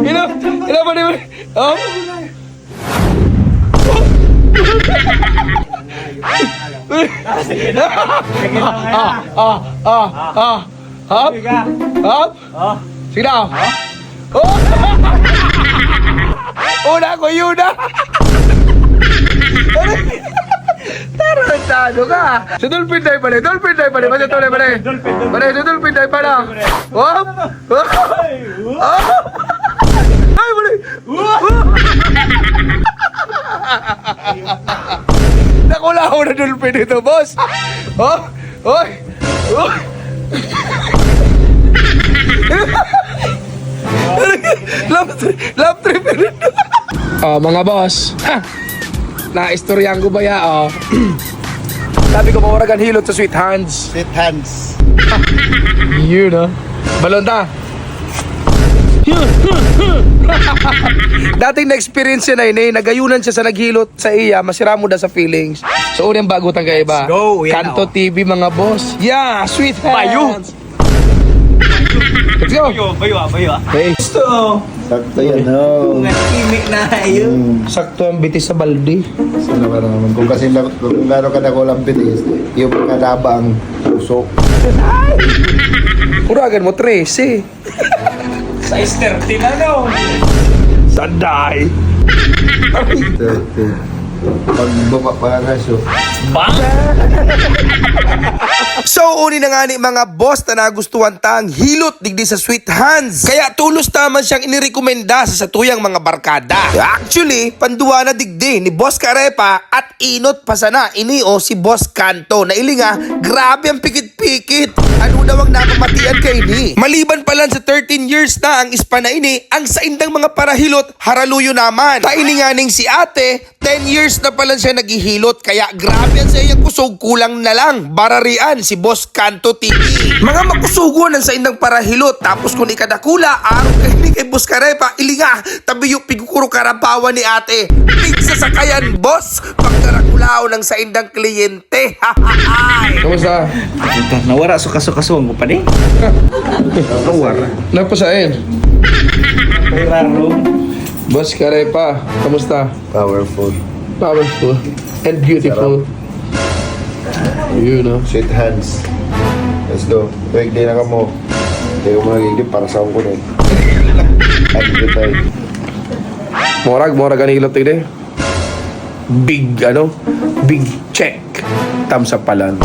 Ino pa naman. Oh. Ah, ah, ah, ah. Hop. Hop. Sige na. Oh. Una ko yun na. Tarantado ka. Sa dolphin tayo pala. Dolphin tayo pala. Basta tuloy pala. Pala, pala. Hop. Hop. Hop. Nakula ako na dolphin dito, boss. Oh. Oy. Oh. love trip. Love trip. oh, mga boss. Na-istoryan ko ba ya, oh. Sabi ko, mawaragan hilot sa sweet hands. Sweet hands. Yun, ah. Balon ta. Dating na-experience siya na ini, nagayunan siya sa naghilot sa iya, masira mo da sa feelings. So, unang bagutan kayo ba? Let's go, yan Kanto ako. TV, mga boss. Yeah, sweet Bayo. hands. Let's go. Bayo, bayo ah, bayo ah. Hey, Gusto. Sakto yan, no. Nga timik na yun. Hmm. sakto ang bitis sa balde. Sana ba naman? Kung kasi kung gano'n ka na kulang bitis, yung kadaba ang puso. Uragan mo, 13. Size 13 na no. Sanday. Pag baba pa siya. Bang! So, uni na nga ni mga boss na nagustuhan ta ang hilot digdi sa sweet hands. Kaya tulos naman siyang inirekomenda sa satuyang mga barkada. Actually, panduwa na digdi ni Boss Karepa at inot pa sana ini o si Boss Kanto na ilinga, grabe ang pikit-pikit. Ano daw ang napamatian kay ni? Maliban pa lang sa 13 years na ang ispa na ini, ang saindang mga parahilot haraluyo naman. Taini nga ning si ate, 10 years na pala siya naghihilot kaya grabe ang sa iyang kusog kulang na lang. Bararian si Boss Kanto TV. Mga makusugon ang sa indang parahilot tapos kung ikadakula, araw kay ni kay Boss Karepa, ilinga, tabi yung pigukuro karabawa ni ate. Pigsa sakayan, boss, pagkarakulao ng sa indang kliyente. Kamusta? Nawara so kaso kaso mo pa ni. Nawara. Napasain. Raro. Boss Karepa, kamusta? Powerful. Powerful and beautiful. You know. Sweet hands. Let's go. Wait, di na ka mo. Hindi ko mo para sa ko na eh. Happy to tayo. Morag, morag ang hilot ini. Big, ano? Big check. Thumbs up pa lang.